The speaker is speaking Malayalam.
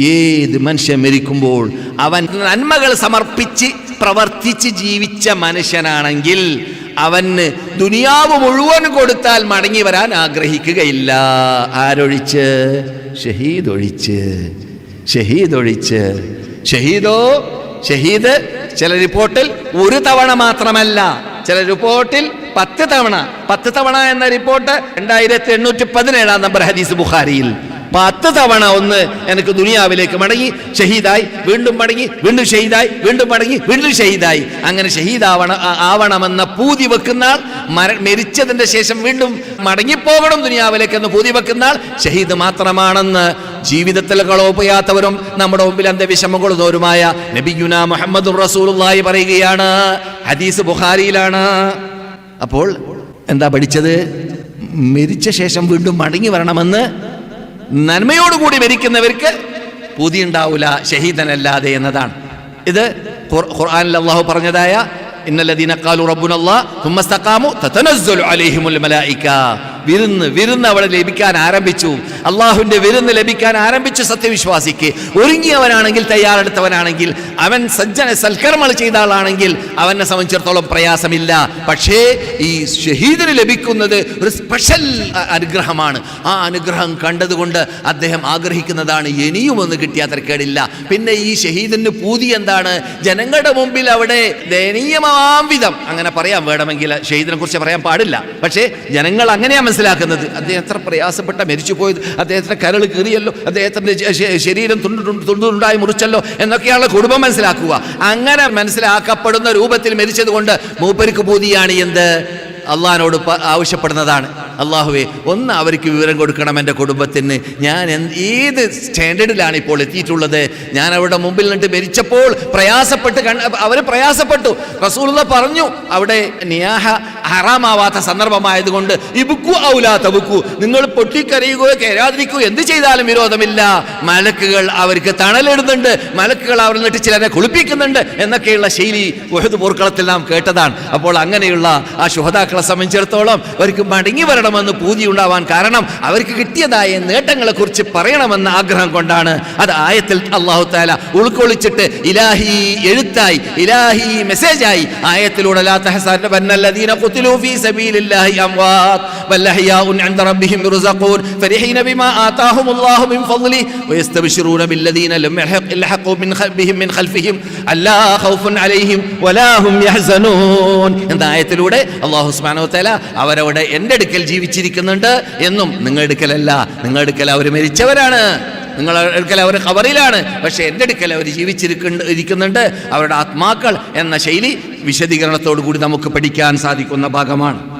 ഏത് മനുഷ്യൻ മരിക്കുമ്പോൾ അവൻ നന്മകൾ സമർപ്പിച്ച് പ്രവർത്തിച്ച് ജീവിച്ച മനുഷ്യനാണെങ്കിൽ അവന് ദുനിയാവ് മുഴുവൻ കൊടുത്താൽ മടങ്ങി വരാൻ ആഗ്രഹിക്കുകയില്ല. ആരൊഴിച്ച്? ഷഹീദ് ഒഴിച്ച് ഷഹീദ് ഒഴിച്ച് ഷഹീദോ? ഷഹീദ്? ചില റിപ്പോർട്ടിൽ ഒരു തവണ മാത്രമല്ല. ചില റിപ്പോർട്ടിൽ പത്ത് തവണ. പത്ത് തവണ എന്ന റിപ്പോർട്ട് രണ്ടായിരത്തി എണ്ണൂറ്റി പതിനേഴാം നമ്പർ ഹദീസ് ബുഖാരിയിൽ. പത്ത് തവണ ഒന്ന് എനിക്ക് ദുനിയാവിലേക്ക് മടങ്ങി ഷഹീദായി വീണ്ടും മടങ്ങി വീണ്ടും ഷഹീദായി വീണ്ടും മടങ്ങി വീണ്ടും ഷഹീദായി. അങ്ങനെ ഷഹീദാവണ ആവണമെന്ന പൂതി വെക്കുന്ന ആൾ മര മരിച്ചതിന്റെ ശേഷം വീണ്ടും മടങ്ങിപ്പോകണം ദുനിയാവിലേക്ക് എന്ന് പൂതി വെക്കുന്ന ആൾ ഷഹീദ് മാത്രമാണെന്ന് ജീവിതത്തിൽ കളോപ്പയാത്തവരും നമ്മുടെ മുമ്പിൽ അന്ത്യവിഷമം കൊള്ളുന്നവരുമായ നബിയുന മുഹമ്മദ് റസൂലുള്ളാഹി പറയുകയാണ്. ഹദീസ് ബുഖാരിയിലാണ്. അപ്പോൾ എന്താ പഠിച്ചത്? മരിച്ച ശേഷം വീണ്ടും മടങ്ങി വരണമെന്ന് നന്മയോടുകൂടി മരിക്കുന്നവർക്ക് പൂതി ഉണ്ടാവില്ല ഷഹീദനല്ലാതെ എന്നതാണ്. ഇത് ഖുർആാനാഹു അള്ളാഹു പറഞ്ഞതായ ഇന്നല്ലദീനക്കാലു റബ്ബുനല്ലാ തുമ്മസ്തക്കാമു തതനസ്സലു അലൈഹിമുൽ മലായിക്ക വിരുന്ന് വിരുന്ന് അവിടെ ലഭിക്കാൻ ആരംഭിച്ചു. അള്ളാഹുവിന്റെ വിരുന്ന് ലഭിക്കാൻ ആരംഭിച്ചു സത്യവിശ്വാസിക്ക്. ഒരുങ്ങിയവനാണെങ്കിൽ തയ്യാറെടുത്തവനാണെങ്കിൽ അവൻ സജ്ജന സൽക്കർമ്മങ്ങൾ ചെയ്ത ആളാണെങ്കിൽ അവനെ സംബന്ധിച്ചിടത്തോളം പ്രയാസമില്ല. പക്ഷേ ഈ ഷഹീദിന് ലഭിക്കുന്നത് ഒരു സ്പെഷ്യൽ അനുഗ്രഹമാണ്. ആ അനുഗ്രഹം കണ്ടതുകൊണ്ട് അദ്ദേഹം ആഗ്രഹിക്കുന്നതാണ് ഇനിയും ഒന്ന് കിട്ടിയാൽ തിരക്കേടില്ല പിന്നെ ഈ ഷഹീദിന് പൂതി എന്താണ്? ജനങ്ങളുടെ മുമ്പിൽ അവിടെ ദയനീയമാം വിധം. അങ്ങനെ പറയാൻ വേണമെങ്കിൽ ഷഹീദിനെ കുറിച്ച് പറയാൻ പാടില്ല. പക്ഷേ ജനങ്ങൾ അങ്ങനെയാ മനസ്സിലാക്കുന്നത്? അദ്ദേഹം എത്ര പ്രയാസപ്പെട്ട മരിച്ചു പോയത് അദ്ദേഹത്തിന്റെ കരൾ കീറിയല്ലോ? ശ- ശരീരം തുണ്ടു തുണ്ടു തുണ്ടുണ്ടായി മുറിച്ചല്ലോ? എന്നൊക്കെയാണ് കുടുംബം മനസ്സിലാക്കുക. അങ്ങനെ മനസ്സിലാക്കപ്പെടുന്ന രൂപത്തിൽ മരിച്ചത് കൊണ്ട് മൂപ്പർക്ക് പൂതിയാണ് എന്ത്? അള്ളഹാനോട് ആവശ്യപ്പെടുന്നതാണ്. അള്ളാഹുവേ ഒന്ന് അവർക്ക് വിവരം കൊടുക്കണം എന്റെ കുടുംബത്തിന്. ഞാൻ ഏത് സ്റ്റാൻഡേർഡിലാണ് ഇപ്പോൾ എത്തിയിട്ടുള്ളത്? ഞാൻ അവരുടെ മുമ്പിൽ നിന്നിട്ട് മരിച്ചപ്പോൾ പ്രയാസപ്പെട്ട് അവർ പ്രയാസപ്പെട്ടു. റസൂലുള്ള പറഞ്ഞു അവിടെ നിയാഹ ഹറാമാവാത്ത സന്ദർഭമായതുകൊണ്ട് ഇബുക്കു ഔലാ തബുക്കു. നിങ്ങൾ പൊട്ടിക്കറിയുകയോ കയറാതിരിക്കുകയോ എന്ത് ചെയ്താലും വിരോധമില്ല. മലക്കുകൾ അവർക്ക് തണലിടുന്നുണ്ട്. മലക്കുകൾ അവർ നിന്നിട്ട് ചിലരെ കുളിപ്പിക്കുന്നുണ്ട് എന്നൊക്കെയുള്ള ശൈലി ഒഹദ് പൂർക്കളത്തിൽ നാം കേട്ടതാണ്. അപ്പോൾ അങ്ങനെയുള്ള ആ ശുഹതാക്കളെ സംബന്ധിച്ചിടത്തോളം അവർക്ക് മടങ്ങി വരണമെന്ന് പൂതി ഉണ്ടാവാൻ കാരണം അവർക്ക് കിട്ടിയതായ നേട്ടങ്ങളെക്കുറിച്ച് പറയണമെന്ന ആഗ്രഹം കൊണ്ടാണ്. അത് ആയത്തിൽ അള്ളാഹു താല ഉൾക്കൊള്ളിച്ചിട്ട് ഇലാഹി എഴുത്തായി ഇലാഹി മെസ്സേജായി ആയത്തിലൂടെ അല്ലാത്ത قتلوا في سبيل الله أموات بل أحياء عند ربهم يرزقون فرحين بما آتاهم الله من فضله ويستبشرون بالذين لم يلحق- يلحقوا من خلفهم من خلفهم ألا خوف عليهم ولا هم يحزنون എന്ന ആയത്തിലൂടെ അള്ളാഹു സുബ്ഹാനഹു വതആല അവരവിടെ എൻ്റെ അടുക്കൽ ജീവിച്ചിരിക്കുന്നുണ്ട് എന്നും നിങ്ങളുടെ അടുക്കലല്ല നിങ്ങളുടെ അടുക്കൽ അവർ മരിച്ചവരാണ് നിങ്ങളുടെ അടുക്കൽ അവർ ഖബറിലാണ്. പക്ഷേ എന്റെ അടുക്കൽ അവർ ജീവിച്ചിരിക്കുന്നുണ്ട് ഇരിക്കുന്നുണ്ട്. അവരുടെ ആത്മാക്കൾ എന്ന ശൈലി വിശദീകരണത്തോടു കൂടി നമുക്ക് പഠിക്കാൻ സാധിക്കുന്ന ഭാഗമാണ്.